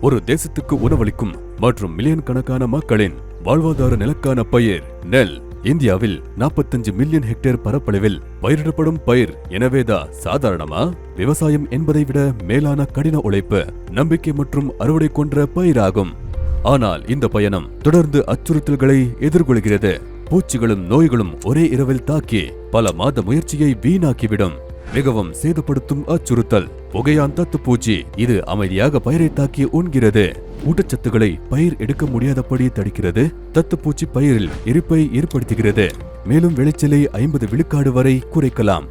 ஒரு தேசத்துக்கு உணவளிக்கும் மற்றும் மில்லியன் கணக்கான மக்களின் வாழ்வாதார நிலக்கான பயிர். நெல் இந்தியாவில் 45 மில்லியன் ஹெக்டேர் பரப்பளவில் பயிரிடப்படும் பயிர் எனவேதா சாதாரணமா? விவசாயம் என்பதை விட மேலான கடின உழைப்பு நம்பிக்கை மற்றும் அறுவடை கொன்ற பயிராகும். ஆனால் இந்த பயணம் தொடர்ந்து அச்சுறுத்தல்களை எதிர்கொள்கிறது. பூச்சிகளும் நோய்களும் ஒரே இரவில் தாக்கி பல மாத முயற்சியை வீணாக்கிவிடும். மிகவும் சேதப்படுத்தும் அச்சுறுத்தல். புகையான் தத்துப்பூச்சி இது அமைதியாக பயிரை தாக்கி உண்கிறது. ஊட்டச்சத்துக்களை பயிர் எடுக்க முடியாதபடி தடுக்கிறது. தத்துப்பூச்சி பயிரில் இருப்பை ஏற்படுத்துகிறது. மேலும் விளைச்சலை ஐம்பது விழுக்காடு வரை குறைக்கலாம்.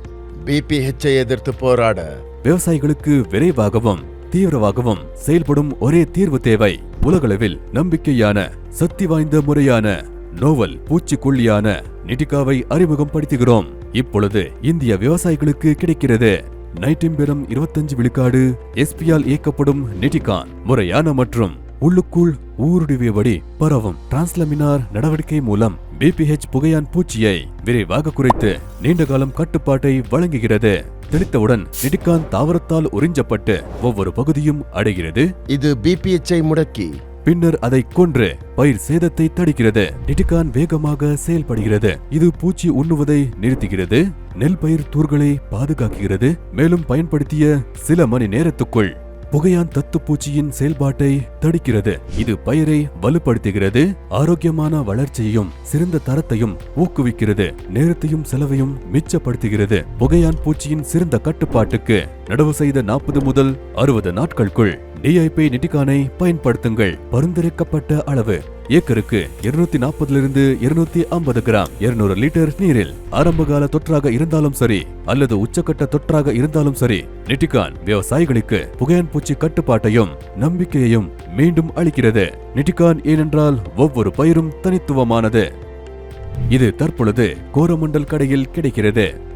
பிபிஹெச்சை எதிர்த்து போராட. விவசாயிகளுக்கு விரைவாகவும் தீவிரமாகவும் செயல்படும் ஒரே தீர்வு தேவை. உலகளவில் நம்பிக்கையான சக்தி வாய்ந்த முறையான நோவல் பூச்சிக்கொல்லியான நிட்டிகாவை அறிமுகம் படுத்துகிறோம் இப்பொழுது இந்திய விவசாயிகளுக்கு கிடைக்கிறது. நைட்டிம்பெரம் இருபத்தஞ்சு விழுக்காடு எஸ்பியால் இயக்கப்படும் நெட்டிகான் முறையான மற்றும் உள்ளுக்குள் ஊருடுவியபடி பரவும் டிரான்ஸ்லமினார் நடவடிக்கை மூலம் பிபிஹெச் புகையான் பூச்சியை விரைவாக குறைத்து நீண்டகாலம் கட்டுப்பாட்டை வழங்குகிறது. தெளித்தவுடன் நிடிக்கான் தாவரத்தால் உறிஞ்சப்பட்டு ஒவ்வொரு பகுதியும் அடைகிறது. இது பிபிஹெச்சை முடக்கி பின்னர் அதை கொன்று பயிர் சேதத்தை தடுக்கிறது. டிட்டிகான் வேகமாக செயல்படுகிறது. இது பூச்சி உண்ணுவதை நிறுத்துகிறது. நெல் பயிர் தூர்களை பாதுகாக்கிறது. மேலும் பயன்படுத்திய சில மணி நேரத்துக்குள் புகையான் தத்துப்பூச்சியின் செயல்பாட்டை தடுக்கிறது. இது பயிரை வலுப்படுத்துகிறது. ஆரோக்கியமான வளர்ச்சியையும் சிறந்த தரத்தையும் ஊக்குவிக்கிறது. நேரத்தையும் செலவையும் மிச்சப்படுத்துகிறது. புகையான் பூச்சியின் சிறந்த கட்டுப்பாட்டுக்கு நடவு செய்த நாற்பது முதல் அறுபது நாட்களுக்குள் டிஐபி நிட்டிகானை பயன்படுத்துங்கள். பரிந்துரைக்கப்பட்ட அளவு. ஏக்கருக்கு இருநூத்தி நாற்பதிலிருந்து இருநூத்தி ஐம்பது கிராம். இருநூறு லிட்டர் நீரில். ஆரம்பகால தொற்றாக இருந்தாலும் சரி அல்லது உச்சக்கட்ட தொற்றாக இருந்தாலும் சரி நிட்டிகான் விவசாயிகளுக்கு புகையான் பூச்சி கட்டுப்பாட்டையும் நம்பிக்கையையும் மீண்டும் அளிக்கிறது. நிட்டிகான் ஏனென்றால் ஒவ்வொரு பயிரும் தனித்துவமானது. இது தற்பொழுது கோரமண்டல் கடையில் கிடைக்கிறது.